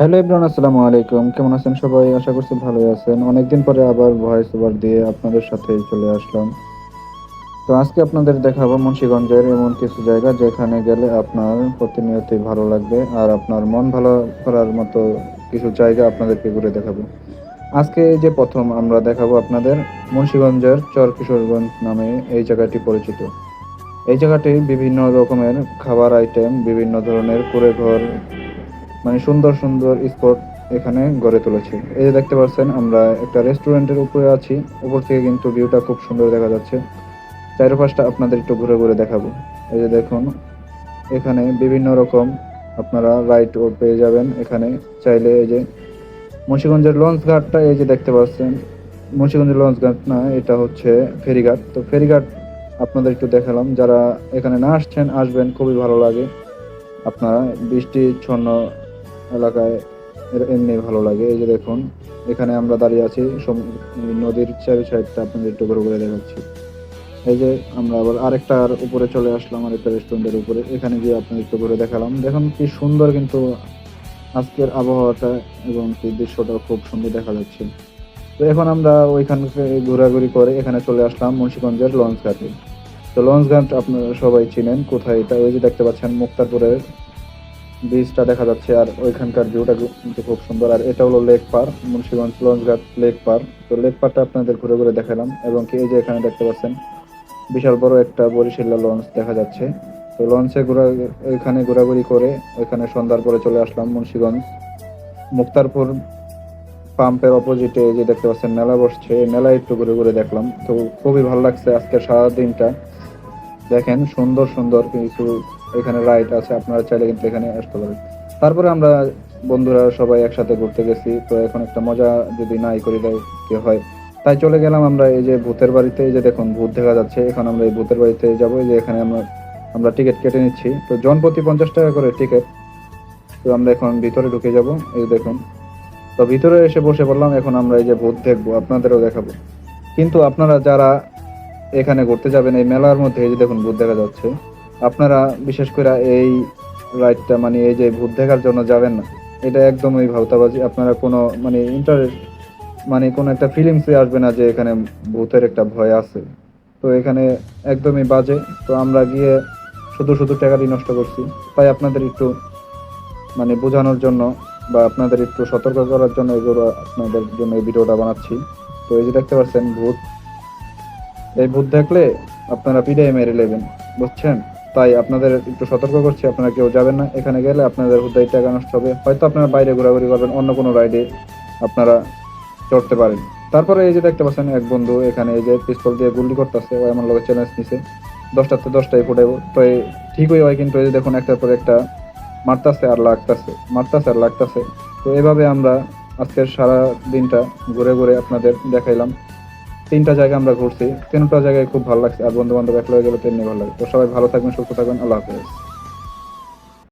Hello everyone, আসসালামু আলাইকুম। কেমন আছেন সবাই? আশা করছি ভালোই আছেন। অনেকদিন পরে আবার ভয়েস ওভার দিয়ে আপনাদের সাথে চলে আসলাম। তো আজকে আপনাদের দেখাবো মুন্সিগঞ্জের এমন কিছু জায়গা যেখানে গেলে আপনার প্রতিনিয়তই ভালো লাগবে আর আপনার মন ভালো করার মতো কিছু জায়গা আপনাদেরকে ঘুরে দেখাবো। আজকে যে প্রথম আমরা দেখাবো আপনাদের মুন্সিগঞ্জের চর কিশোরগঞ্জ নামে এই জায়গাটি পরিচিত। এই জায়গাটি বিভিন্ন রকমের খাবার আইটেম বিভিন্ন ধরনের কুড়ে ঘর মানে সুন্দর সুন্দর স্পট এখানে গড়ে তুলেছে। এই যে দেখতে পাচ্ছেন, আমরা একটা রেস্টুরেন্টের উপরে আছি। উপর থেকে কিন্তু ভিউটা খুব সুন্দর দেখা যাচ্ছে। চারপাশটা আপনাদের একটু ঘুরে ঘুরে দেখাবো। এই যে দেখুন, এখানে বিভিন্ন রকম আপনারা রাইডও পেয়ে যাবেন এখানে। চাইলে এই যে মুন্সিগঞ্জের লঞ্চ ঘাটটা, এই যে দেখতে পাচ্ছেন, মুন্সিগঞ্জের লঞ্চ ঘাট না, এটা হচ্ছে ফেরিঘাট। তো ফেরিঘাট আপনাদের একটু দেখালাম। যারা এখানে না আসছেন, আসবেন, খুবই ভালো লাগে। আপনারা বৃষ্টিচ্ছন্ন এলাকায় এমনি ভালো লাগে। এই যে দেখুন, এখানে আমরা দাঁড়িয়ে আছি নদীর চারি সাইডটা আপনাদের একটু ঘুরে ঘুরে দেখাচ্ছি। এই যে আমরা আবার আরেকটার উপরে চলে আসলাম, আরেকটা রেস্টুরেন্টের উপরে। এখানে গিয়ে আপনাদের একটু ঘুরে দেখালাম। দেখুন কি সুন্দর কিন্তু আজকের আবহাওয়াটা এবং কি দৃশ্যটা খুব সুন্দর দেখা যাচ্ছে। তো এখন আমরা ওইখান ঘোরাঘুরি করে এখানে চলে আসলাম মুন্সিগঞ্জের লঞ্চ ঘাটে। তো লঞ্চ ঘাট আপনারা সবাই চিনেন, কোথায় এটা? ওই যে দেখতে পাচ্ছেন মুক্তারপুরের ব্রিজটা দেখা যাচ্ছে আর ওইখানকার ভিউটা কিন্তু খুব সুন্দর। আর এটা হলো লেক পার মুন্সিগঞ্জ লঞ্চঘাট লেক পার তো লেক পারটা আপনাদের ঘুরে ঘুরে দেখালাম এবং কি এই যে এখানে দেখতে পাচ্ছেন, বিশাল বড় একটা বরিশালা লঞ্চ দেখা যাচ্ছে। তো লঞ্চে ঘোরা ওইখানে ঘোরাঘুরি করে ওইখানে সন্ধ্যার পরে চলে আসলাম মুন্সিগঞ্জ। মুক্তারপুর পাম্পের অপোজিটে যে দেখতে পাচ্ছেন মেলা বসছে, এই মেলায় একটু ঘুরে ঘুরে দেখলাম। তো খুবই ভালো লাগছে আজকের সারা দিনটা দেখেন সুন্দর সুন্দর কিছু এখানে রাইড আছে, আপনারা চাইলে কিন্তু এখানে আসতে পারেন। তারপরে আমরা বন্ধুরা সবাই একসাথে ঘুরতে গেছি, তো এখন একটা মজা যদি নাই করি দেয়, কি হয়? তাই চলে গেলাম আমরা এই যে ভূতের বাড়িতে, এই যে দেখুন ভূত দেখা যাচ্ছে, এখন আমরা এই ভূতের বাড়িতে যাব, এই যে এখানে আমরা আমরা টিকিট কেটে নিচ্ছি। তো জন প্রতি পঞ্চাশ টাকা করে টিকিট তো আমরা এখন ভিতরে ঢুকে যাব, এই দেখুন। তো ভিতরে এসে বসে বললাম এখন আমরা এই যে ভূত দেখব, আপনাদেরও দেখাবো। কিন্তু আপনারা যারা এখানে ঘুরতে যাবেন, এই মেলার মধ্যে, এই যে দেখুন ভূত দেখা যাচ্ছে। আপনারা বিশেষ করে এই রাইডটা মানে এই যে ভূত দেখার জন্য যাবেন না, এটা একদমই ভাওতাবাজি। আপনারা কোনো মানে ইন্টারেস্ট মানে কোনো একটা ফিলিংসে আসবে না যে এখানে ভূতের একটা ভয় আছে। তো এখানে একদমই বাজে। তো আমরা গিয়ে শুধু শুধু টাকাটি নষ্ট করছি। তাই আপনাদের একটু মানে বোঝানোর জন্য বা আপনাদের একটু সতর্ক করার জন্য এগুলো আপনাদের জন্য এই ভিডিওটা বানাচ্ছি। তো এই যে দেখতে পাচ্ছেন ভূত। এই ভূত দেখলে আপনারা পিড়াই মেরে নেবেন, বুঝছেন? তাই আপনাদের একটু সতর্ক করছি, আপনারা কেউ যাবেন না। এখানে গেলে আপনাদের হুদাই টাকা নষ্ট হবে। হয়তো আপনারা বাইরে ঘোরাঘুরি করবেন, অন্য কোনো রাইডে আপনারা চড়তে পারেন। তারপরে এই যে দেখতে পাচ্ছেন এক বন্ধু, এখানে এই যে পিস্তল দিয়ে গুলি করতেছে, ও এমন লোকের চ্যালেঞ্জ নিছে। দশটাতে দশটাই ফুটাইব তো এই ঠিকই হয় কিন্তু এই যে দেখুন, একটার পর একটা মারতাছে আর লাগতাছে, মারতাছে আর লাগতাছে। তো এভাবে আমরা আজকের সারা দিনটা ঘুরে ঘুরে আপনাদের দেখাইলাম। তিনটা জায়গা আমরা ঘুরছি, তিনটা জায়গায় খুব ভালো লাগছে, আর বন্ধু বান্ধব একলা গেলে তেমনি ভালো লাগে। তো সবাই ভালো থাকবেন, সুস্থ থাকবেন, আল্লাহ হাফেজ।